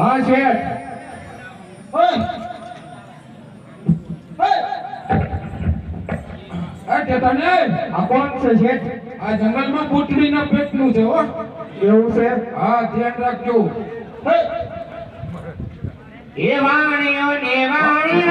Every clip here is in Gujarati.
હા શેઠ આ ટેટાને આ કોણ છે શેઠ આ જંગલમાં કૂતરીના પેટનું છે હો. એવું છે? હા ધ્યાન રાખજો. એ વાણીઓ ને વાણી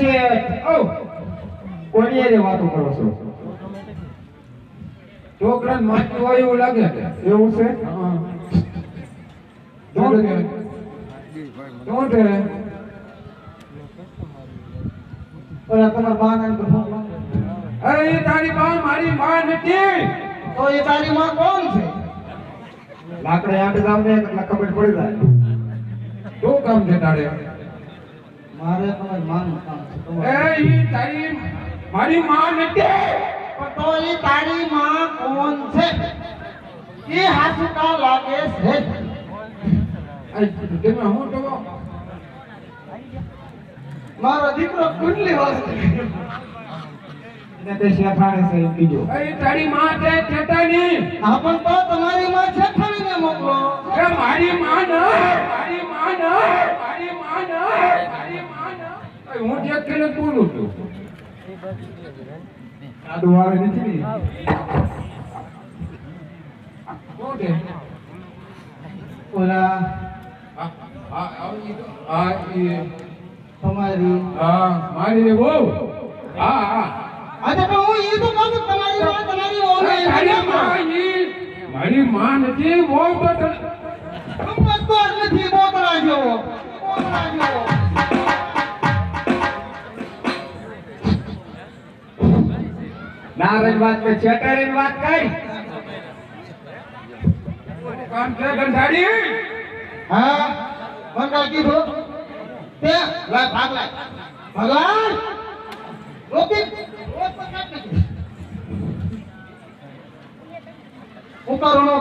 શેઠ ઓ કોની વાતો કરો છો? છોકરાને માટી હોય એવું લાગે. એવું છે? હા. છે? છે? ઓલા તમારા અરે એ તારી બા મારી માં નથી તો એ તારી માં કોણ છે? લાકડે આંટ જાવ ને એટલે ખબર પડી જાય. શું કામ છે તારે? મારે તમારી માનું કામ છે એ. ઈ તારી મારી માં નથી. તો એ તારી માં કોણ છે? એ હાસુકા લાગે છે. તમે હું તો મારો દીકરો કુંડલી વાળો એને તે શેઠાણે છે એ તારી માં છે ચેતાની હા પણ તો તમારી માં છે ખાવીને મોકલો. એ મારી માં ન મારી માં ન મારી માં ન ન હું ચેક કેને બોલું છું. સાદુ નથી ને. ઓલા ઈ તમારી. હા મારી બહુ હા હા પણ હું એ તો કહું તમારી માં તમારી ઓને એ માં મારી માં નથી બહુ તો તને ગમતો જ નથી બોતરા જેવો બોતરા જેવો નારજ વાત કે શેઠાણી વાત કઈ કામ કે ગંધાડી હા બંગાળ કીધું તે લાય ભાગ લાય. ભગવાન! રોકી નાખી.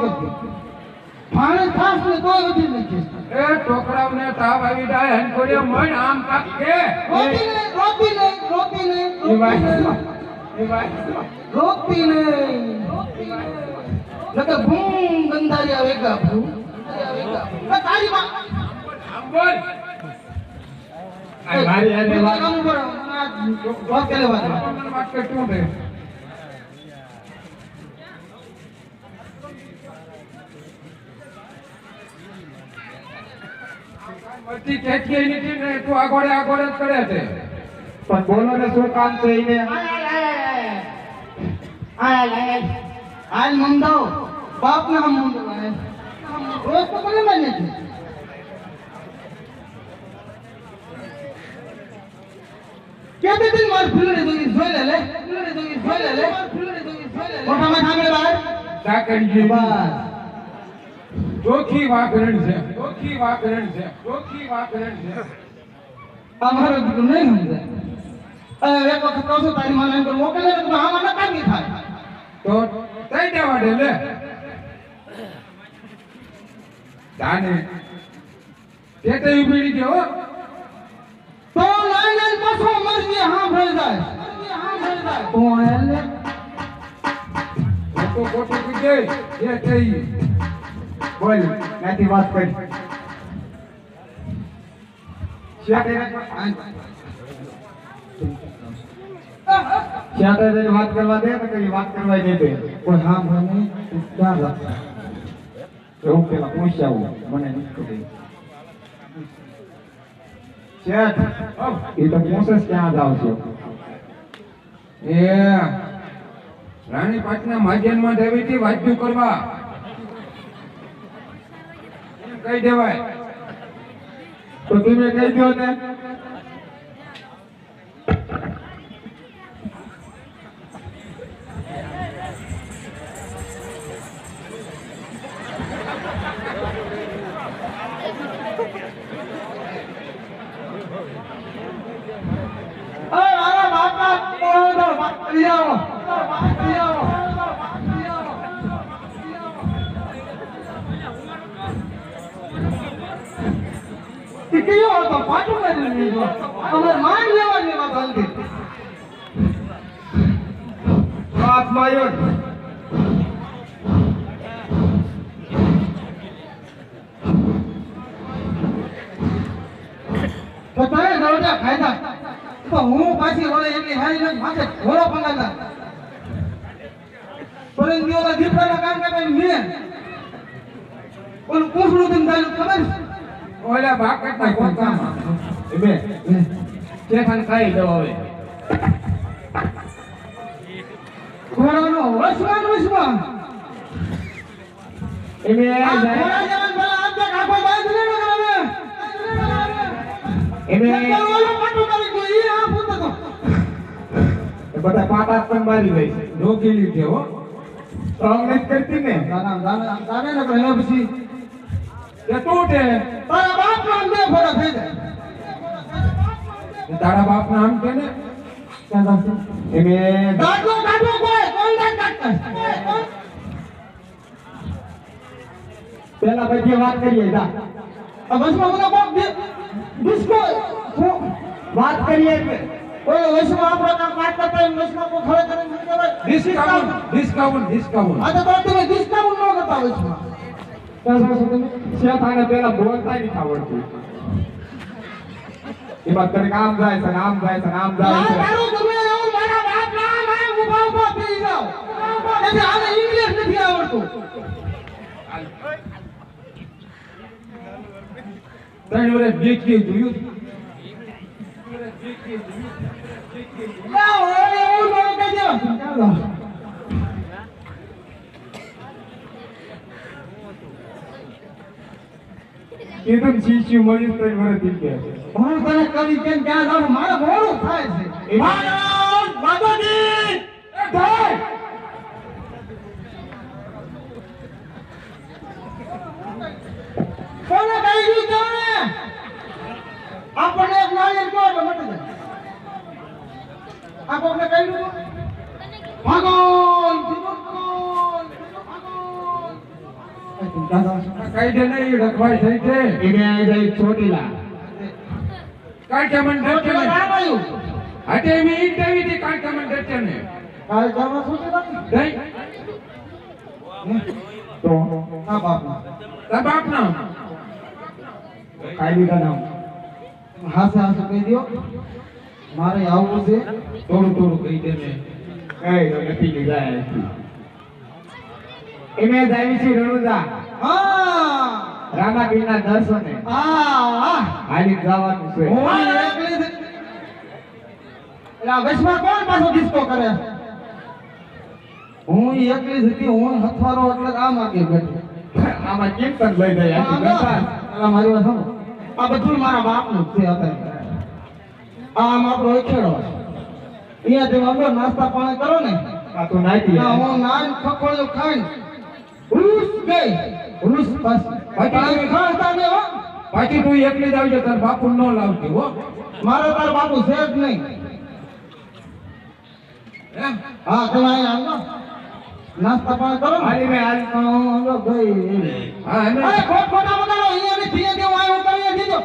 કરતી પાણી ખાસ ને તોય વધી નાખીશ એ છોકરાઓને તાવ આવી જાય હંકોડિયા મણ આમ કાપ કે રોકી લે રોકી લે રોકી લે. રોતી ઈ વાત રોતી ને નકર ભૂમ ગંધારિયા વેગા ભૂમ. તારી માં આમ બોલ આ મારી હારે વાત. કામ વાત કરે વાત વાત કે શું દે બધી કેટલી નથી ને તું આગળ આગળ જ કરે છે. પણ બોલો ને શું કામ છે એને હાલ મંદો બાપ ના મંદો રોજ તો મને માન્ય છે કે તે દિન માર ફૂલડી દોઈ જોઈ લે લે ફૂલડી દોઈ જોઈ લે લે ફૂલડી દોઈ જોઈ લે. મોઢામાં થાંભલે બહાર સાકરી બસ ચોખી વાકરણ છે. ચોખી વાકરણ છે. ચોખી વાકરણ છે. અમારો દીકરો નહીં સમજાય. અરે એક વખત કહું છું તારી માને મોકલે તો આમાં નહીં થાય. તો તઈ દેવા દે લે. જાને. તે તે ઊભી ગયો હો. તો લાઈને પાછો મરજી હા ભરી જાય હા ભરી જાય તો એને ખોટું ખોટું કીધે જે થઈ બોલ ત્યાંથી વાત કરી. શેઠાણી શેઠાણી વાત કરવા દે ને કઈ વાત કરવા દે દે. કોઈ હા ભરી ક્યાં લખતા એવું પેલા પૂછ્યા આવું. મને નથી શેઠ એ તો પૂછે ક્યાં જાવ છો? એ રાણી પાટના માધ્યમમાં દેવી હતી વાદ્યું કરવા. કઈ કહી દેવાય. તો તમે કહી દો ને કયો હતો પાછો કરી લીધો અમે માન લેવાની વાત હાલતી વાત માયો તો તારે દરવાજા ખાયદા તો હું પાછી વળે એટલી હારી નથી માથે ઘોડો પંગાતા પરંતુ ઓલા દીપડાના કામ કરે મેં. ઓલું પૂછડું તેમ ચાલુ ખબર? ઓલા બાકટના કોથામાં બે સ્ટેફન ખાઈ દો હવે. ઘોડાનો વસવાન વસવાન. એમે આ ઘોડા જવાન ભલા તો કાકો બાંધ કરે એમે નકર બધા પાટા પણ મારી ગઈ છે. ડોકી લીધે હો. સ્ટ્રોંગ નથી કરતી ને? દાદા ને કહે પછી તે તૂટે. તારા બાપ નો અંદર ફરક થઈ જાય. તારા બાપ આમ કે ને? કોઈ કોણ કાઢતા. પેલા પછી વાત કરીએ જા. આ વસમાં મને કોક ડિસ્કો વાત કરીએ ઓલો વસમાં આપણો કામ કાટ કરતા હોય વસમાં કો ખડે કરીને મૂકી દેવાય ડિસ્કાઉન્ટ. Discount discount. આ તો તમે ડિસ્કાઉન્ટ ન કરતા વસમાં શેઠાને પેલા બોલતા નથી આવડતું. એમાં તને આમ જાય છે આમ જાય છે આમ જાય છે. મારું ગમે એવું મારા બાપ ના ના ઊભા ઊભા થઈ જાઓ. એટલે આને ઇંગ્લિશ નથી આવડતું. ત્રણ વર્ષ જોયું ના ઓલે એવું ન કહેજો ચાલો કીધું શિષ્ય મળી તો વરતી ગયા. હું તને કવિ કેમ ક્યાં જાઉં મારે મોડું થાય છે. મહારાજ માતાજી એ ભાઈ કોને કહી દીધું ને આપણને એક નાળિયેર કહો એટલે મટી જાય આ કોકને કહી દીધું ભગવાન ભગવાન કઈ દે નહીં રખવાઈ થઈ છે. એમે આવી જાય ચોટીલા. કાઈ કે મને ડરતે રામ નહીં આવ્યું. હટે મી ઇન્ટરવ્યુ થી કાઈ કે મને ડરતે નહીં કાલ જવા શું છે નહીં. તો હા ના તા બાપ. ના ખાઈ દીધા નામ. હાસે હાસે કહી દો મારે આવવું છે. થોડું થોડું કહી દે ને કઈ તો નથી લીધા એને જાય છે રણુજા દર્શને. હાલી જવાનું છે. આ વચમાં કોણ પાછો ડિસ્કો કરે? હું એકલી જ હતી હું હથવારો એટલે આમ આગે બેઠો આમાં કીર્તન લઈ જાય? આ આખી મારી વાત આ બધું મારા બાપનું છે અત્યારે. આમ આપણો ખેડો અહીંયા તમે અંદર નાસ્તા પાણી કરો ને. આ તો નાખી હું નાન ખખોળ્યો ખાઈને હુસ ગઈ રૂસ પાસ પાટી ખાતા ને હો. પાટી તું એકલી જ આવજો તાર બાપુ ન લાવતી હો. મારે તાર બાપુ છે જ નહીં. હે? હા તમે અહીંયા આવો નાસ્તા પાણી કરો ને. હાલી મે હાલ. હું ગઈ હા એ ખોટ ખોટા બગાડો અહીંયા નથી અહીંયા દેવું, અહીંયા કરીએ દીધો.